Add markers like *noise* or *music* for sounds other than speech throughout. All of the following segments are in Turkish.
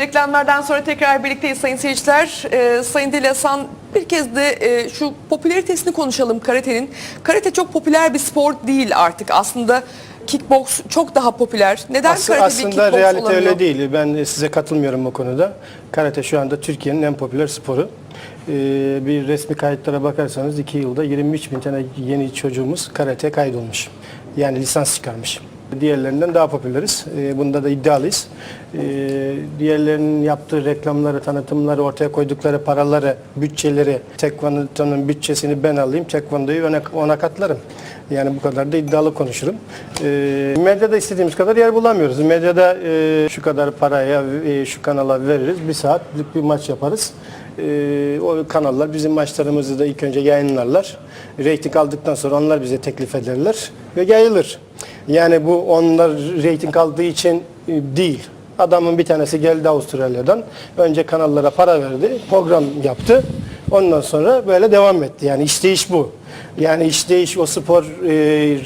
reklamlardan sonra tekrar birlikteyiz sayın seyirciler. Ee, sayın Dilasan bir kez de e, şu popülaritesini konuşalım karatenin. Karate çok popüler bir spor değil artık aslında. Kickbox çok daha popüler. Neden As- karate bir aslında kickbox realite olamıyor? öyle değil. Ben size katılmıyorum bu konuda. Karate şu anda Türkiye'nin en popüler sporu. Ee, bir resmi kayıtlara bakarsanız 2 yılda 23 bin tane yeni çocuğumuz karate kaydolmuş. Yani lisans çıkarmış. Diğerlerinden daha popüleriz. Ee, bunda da iddialıyız. Ee, diğerlerinin yaptığı reklamları, tanıtımları, ortaya koydukları paraları, bütçeleri, tekvando'nun bütçesini ben alayım, tekvandoyu ona, ona katlarım. Yani bu kadar da iddialı konuşurum. Ee, medyada istediğimiz kadar yer bulamıyoruz. Medyada e, şu kadar paraya, e, şu kanala veririz. Bir saatlik bir maç yaparız. O kanallar bizim maçlarımızı da ilk önce yayınlarlar. Reyting aldıktan sonra onlar bize teklif ederler ve yayılır. Yani bu onlar reyting aldığı için e, değil. Adamın bir tanesi geldi Avustralya'dan. Önce kanallara para verdi, program yaptı. Ondan sonra böyle devam etti. Yani işleyiş bu. Yani işleyiş o spor e,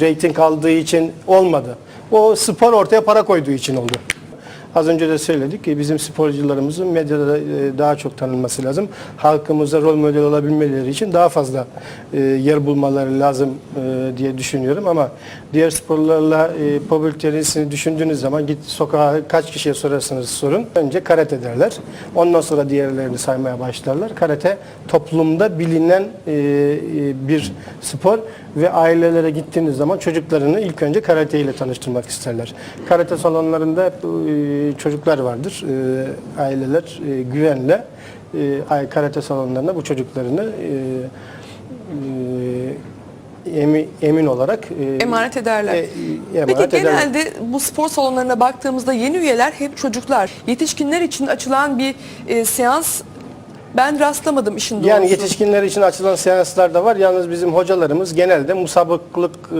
reyting aldığı için olmadı. O spor ortaya para koyduğu için oldu. Az önce de söyledik ki bizim sporcularımızın medyada e, daha çok tanınması lazım. Halkımıza rol model olabilmeleri için daha fazla e, yer bulmaları lazım diye düşünüyorum ama diğer sporlarla e, popülaritesini düşündüğünüz zaman git sokağa kaç kişiye sorarsanız sorun. Önce karate derler. Ondan sonra diğerlerini saymaya başlarlar. Karate toplumda bilinen e, e, bir spor ve ailelere gittiğiniz zaman çocuklarını ilk önce karate ile tanıştırmak isterler. Karate salonlarında hep e, çocuklar vardır. E, aileler e, güvenle e, karate salonlarına bu çocuklarını e, e, emi- emin olarak e, Emanet ederler. e, emanet Peki ederler. genelde bu spor salonlarına baktığımızda yeni üyeler hep çocuklar. Yetişkinler için açılan bir e, seans ben rastlamadım işin doğrusu. Yani yetişkinler için açılan seanslar da var. Yalnız bizim hocalarımız genelde musabıklık e,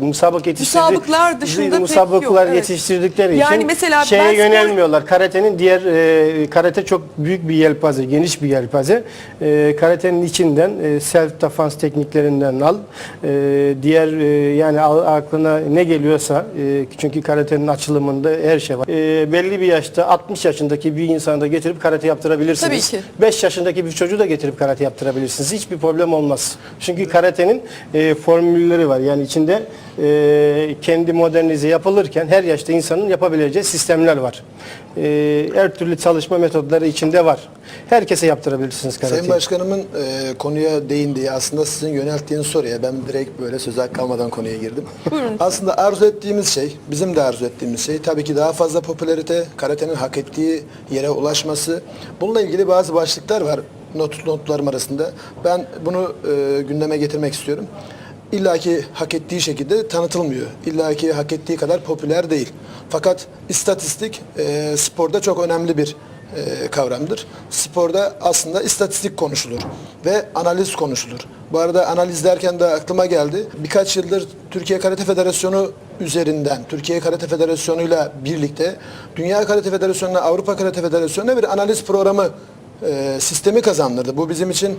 musabık yetiştirdi. Musabıklar dışında pek musabıklar yok, evet. yetiştirdikleri Yani için mesela şeye ben yönelmiyorlar. Karatenin diğer e, karate çok büyük bir yelpaze, geniş bir yelpaze. E, karatenin içinden e, self defense tekniklerinden al. E, diğer e, yani aklına ne geliyorsa e, çünkü karatenin açılımında her şey var. E, belli bir yaşta 60 yaşındaki bir insanı da getirip karate yaptırabilirsiniz. Tabii ki. 5 yaşındaki bir çocuğu da getirip karate yaptırabilirsiniz. Hiçbir problem olmaz. Çünkü karatenin e, formülleri var. Yani içinde e, kendi modernize yapılırken her yaşta insanın yapabileceği sistemler var. E, her türlü çalışma metodları içinde var. Herkese yaptırabilirsiniz karateyi. Sayın Başkanımın e, konuya değindiği aslında sizin yönelttiğiniz soruya ben direkt böyle söz hakkı kalmadan konuya girdim. *laughs* aslında arzu ettiğimiz şey, bizim de arzu ettiğimiz şey tabii ki daha fazla popülarite, karatenin hak ettiği yere ulaşması. Bununla ilgili bazı başlıklar var not, notlarım arasında. Ben bunu e, gündeme getirmek istiyorum. İlla ki hak ettiği şekilde tanıtılmıyor. İlla ki hak ettiği kadar popüler değil. Fakat istatistik e, sporda çok önemli bir e, kavramdır. Sporda aslında istatistik konuşulur ve analiz konuşulur. Bu arada analiz derken de aklıma geldi. Birkaç yıldır Türkiye Karate Federasyonu üzerinden, Türkiye Karate Federasyonu'yla birlikte Dünya Karate Federasyonu'na, Avrupa Karate Federasyonu'na bir analiz programı e, sistemi kazandırdı. Bu bizim için e,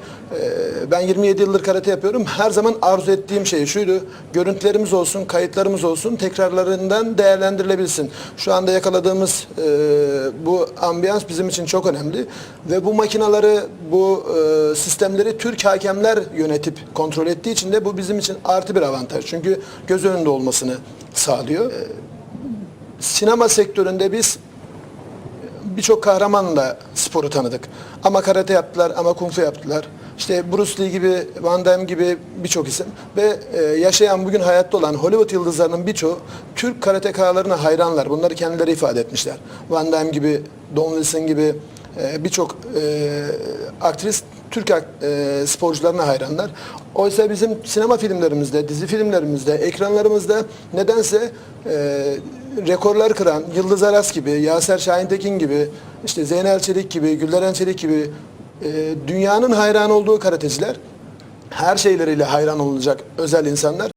ben 27 yıldır karate yapıyorum. Her zaman arzu ettiğim şey şuydu. Görüntülerimiz olsun, kayıtlarımız olsun, tekrarlarından değerlendirilebilsin. Şu anda yakaladığımız e, bu ambiyans bizim için çok önemli ve bu makinaları, bu e, sistemleri Türk hakemler yönetip kontrol ettiği için de bu bizim için artı bir avantaj. Çünkü göz önünde olmasını sağlıyor. E, sinema sektöründe biz birçok kahramanla sporu tanıdık. Ama karate yaptılar, ama kung fu yaptılar. İşte Bruce Lee gibi, Van Damme gibi birçok isim ve e, yaşayan bugün hayatta olan Hollywood yıldızlarının birçoğu Türk karatekalarına hayranlar. Bunları kendileri ifade etmişler. Van Damme gibi, Don Wilson gibi e, birçok e, aktris Türk e, sporcularına hayranlar. Oysa bizim sinema filmlerimizde, dizi filmlerimizde, ekranlarımızda nedense e, rekorlar kıran Yıldız Aras gibi, Yaser Şahintekin gibi, işte Zeynel Çelik gibi, Gülderen Çelik gibi e, dünyanın hayran olduğu karateciler her şeyleriyle hayran olacak özel insanlar